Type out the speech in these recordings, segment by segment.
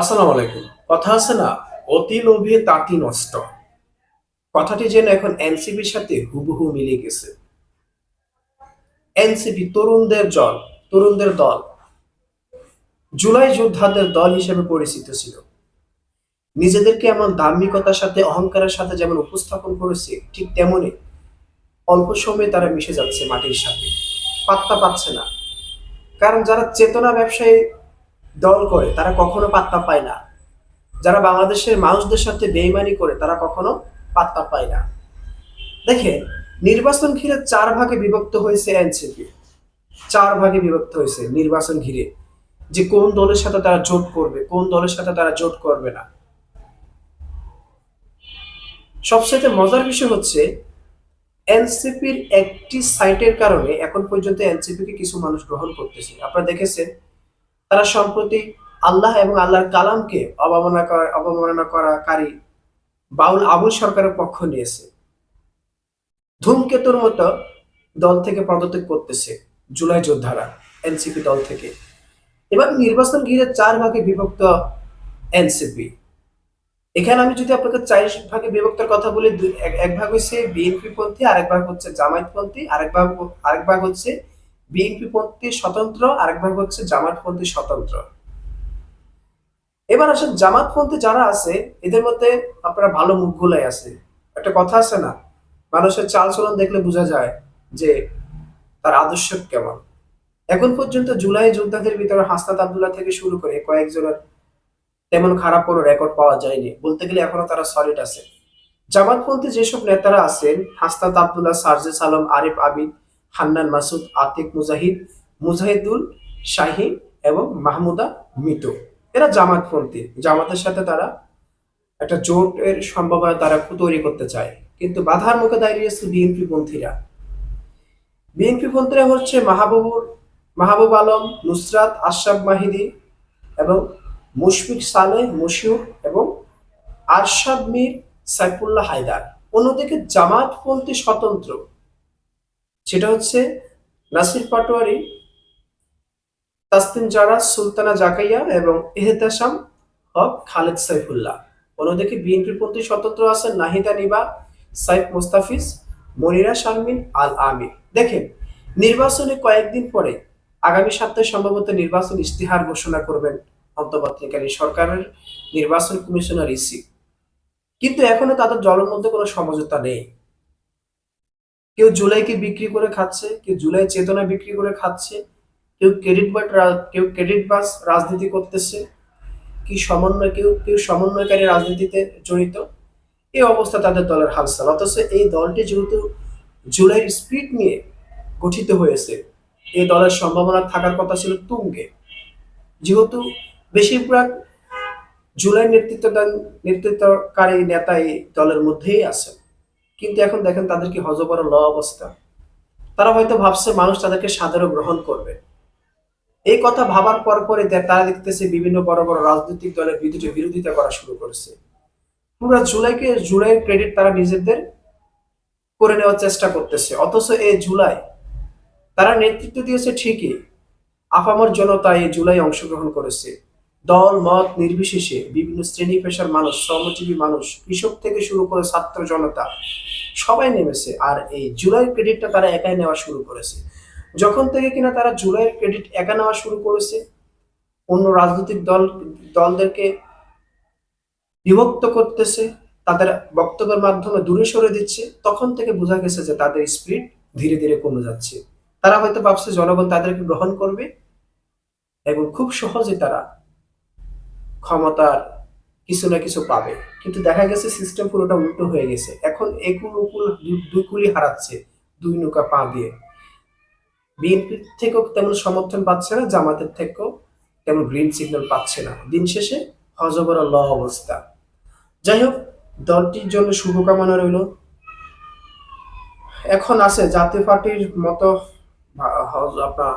আসসালামু আলাইকুম। কথা আছে না, অতি লোভে তাঁতি নষ্ট। কথাটি যেন এখন এনসিপির সাথে হুবহু মিলে গেছে। এনসিপি তরুণদের জল, তরুণদের দল। জুলাই যোদ্ধাদের দল হিসেবে পরিচিত ছিল। নিজেদেরকে এমন দাম্মিকতার সাথে, অহংকারের সাথে যেমন উপস্থাপন করেছে, ঠিক তেমনি অল্প সময়ে তারা মিশে যাচ্ছে মাটির সাথে। পাত্তা পাচ্ছে না। কারণ যারা চেতনা ব্যবসায়ী দল করে, তারা কখনো পাত্তা পায় না। যারা বাংলাদেশের মানুষদের সাথে বেইমানি করে, তারা কখনো পাত্তা পায় না। দেখেন, নির্বাচন ঘিরে চার ভাগে বিভক্ত হয়েছে এনসিপি। চার ভাগে বিভক্ত হয়েছে নির্বাচন ঘিরে। যে কোন দলের সাথে তারা জোট করবে, কোন দলের সাথে তারা জোট করবে না। সবচেয়ে মজার বিষয় হচ্ছে, এনসিপির একটি সাইটের কারণে এখন পর্যন্ত এনসিপিকে কিছু মানুষ গ্রহণ করতেছে। আপনারা দেখেছেন তারা সম্প্রতি আল্লাহ এবং আল্লাহর কালামকে অবমাননা করা, অবমাননা করাকারী বাউল আবুল সরকারের পক্ষ নিয়েছে। ধূমকেতুর মতো দল থেকে পদত্যাগ করতেছে জুলাই যোদ্ধারা, এনসিপি দল থেকে। এবার নির্বাচন ঘিরে চার ভাগে বিভক্ত এনসিপি। এখানে আমি যদি আপনাকে চার ভাগে বিভক্তের কথা বলি এক- এক ভাগ হচ্ছে বিএনপি পন্থী আরেক ভাগ হচ্ছে জামায়াত পন্থী আরেক ভাগ আরেক ভাগ হচ্ছে বিএনপি পন্থী স্বতন্ত্র আরেক ভাগ হচ্ছে জামাত পন্থী স্বতন্ত্র। এবার আসেন জামাত পন্থী যারা আছে, এদের মধ্যে আপনারা ভালো মুখগুলাই আছে। একটা কথা আছে না, মানুষের চালচলন দেখলে বোঝা যায় যে তার আদর্শ কেমন। এখন পর্যন্ত জুলাই যোদ্ধাদের ভিতরে হাসনাত আবদুল্লাহ থেকে শুরু করে কয়েকজনের তেমন খারাপ কোনো রেকর্ড পাওয়া যায়নি। বলতে গেলে এখনও তারা সলিড আছে। জামাতপন্থী যেসব নেতারা আছেন, হাসনাত আবদুল্লাহ, সার্জেস আলম, আরিফ আবিদ হান্নান মাসুদ, আতিক মুজাহিদ, মুজাহিদুল শাহিন এবং মাহমুদা মিতু এরা জামাতপন্থী। জামাতের সাথে তারা একটা জোটের সম্ভাবনা তারা তৈরি করতে চায়। কিন্তু বাধার মুখে দাঁড়িয়েছে বিএনপি পন্থীরা। বিএনপি পন্থীরা হচ্ছে মাহবুবুর মাহবুব আলম, নুসরাত, আশরাফ মাহিদি এবং মুশফিক সালেহ মশিউর এবং আরশাদ মীর সাইফুল্লাহ হায়দার। অন্যদিকে জামাতপন্থী স্বতন্ত্র। সেটা হচ্ছে নাসির পাটোয়ারি তাসতিন জারা, সুলতানা জাকাইয়া এবং এহতেশাম হক খালেদ সাইফুল্লাহ। অন্যদিকে পন্থী স্বতন্ত্র আছেন নাহিদা নিবা সাইফ মুস্তাফিজ, মনিরা শারমিন, আল আমির। দেখেন, নির্বাচনে কয়েকদিন পরে আগামী সপ্তাহে সম্ভবত নির্বাচন ইস্তেহার ঘোষণা করবেন অন্তর্বর্তীকালীন সরকারের নির্বাচন কমিশনার ইসি। কিন্তু এখনও তাদের দলের মধ্যে কোনো সমঝোতা নেই। কেউ জুলাইকে বিক্রি করে খাচ্ছে, কেউ জুলাই চেতনা বিক্রি করে খাচ্ছে, কেউ ক্রেডিট বাট কেউ ক্রেডিট বাস রাজনীতি করতেছে, কি সমন্বয়, কেউ কেউ সমন্বয়কারী রাজনীতিতে জড়িত, এই অবস্থা তাদের দলের হালচাল অথচ এই দলটি যেহেতু জুলাইয়ের স্পিড নিয়ে গঠিত হয়েছে, এই দলের সম্ভাবনা থাকার কথা ছিল তুঙ্গে। যেহেতু বেশিরভাগ জুলাই নেতৃত্বদান, নেতৃত্বকারী নেতা এই দলের মধ্যেই আছে কিন্তু এখন দেখেন তাদের কি হজবর ল অবস্থা। তারা হয়তো ভাবছে মানুষ তাদেরকে সাদরে গ্রহণ করবে। এই কথা ভাবার পর পরে তারা দেখতেছে বিভিন্ন বড় বড় রাজনৈতিক দলের বিরুদ্ধে বিরোধিতা করা শুরু করেছে। পুরো জুলাইকে জুলাইয়ের ক্রেডিট তারা নিজেদের করে নেওয়ার চেষ্টা করতেছে। অথচ এই জুলাই তারা নেতৃত্ব দিয়েছে ঠিকই। আফামর জনতা এই জুলাই অংশগ্রহণ করেছে। দল, মত নির্বিশেষে বিভিন্ন শ্রেণি পেশার মানুষ, শ্রমজীবী মানুষ, কৃষক থেকে শুরু করে ছাত্র জনতা সবাই নেমেছে আর এই জুলাই ক্রেডিটটা তারা একাই নেওয়া শুরু করেছে। যখন থেকে কিনা তারা জুলাইয়ের ক্রেডিট একা নেওয়া শুরু করেছে, অন্য রাজনৈতিক দল, দলদেরকে বিভক্ত করতেছে, তাদের বক্তব্যের মাধ্যমে দূরে সরে দিচ্ছে, তখন থেকে বোঝা গেছে যে তাদের স্পিরিট ধীরে ধীরে কমে যাচ্ছে। তারা হয়তো ভাবছে জনগণ তাদেরকে গ্রহণ করবে এবং খুব সহজে তারা ক্ষমতার কিছু না কিছু পাবে। কিন্তু দেখা গেছে সিস্টেম পুরোটা উল্টো হয়ে গেছে। এখন একুল উকুল দুই কুলি হারাচ্ছে, দুই নৌকা পা দিয়ে। বিএনপির থেকেও তেমন সমর্থন পাচ্ছে না, জামাতের থেকেও তেমন গ্রিন সিগন্যাল পাচ্ছে না। দিন শেষে হজবর ল অবস্থা। যাই হোক, দলটির জন্য শুভকামনা রইল। এখন আছে জাতীয় পার্টির মতো আপনার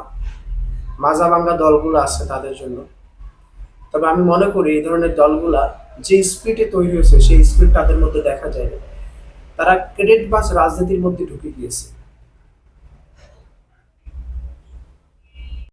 মাজা ভাঙ্গা দলগুলো আছে তাদের জন্য। তবে আমি মনে করি এই ধরনের দলগুলা যে স্পিডে তৈরি হয়েছে, সেই স্পিড তাদের মধ্যে দেখা যায় না তারা ক্রেডিট বাস রাজনীতির মধ্যে ঢুকে গিয়েছে।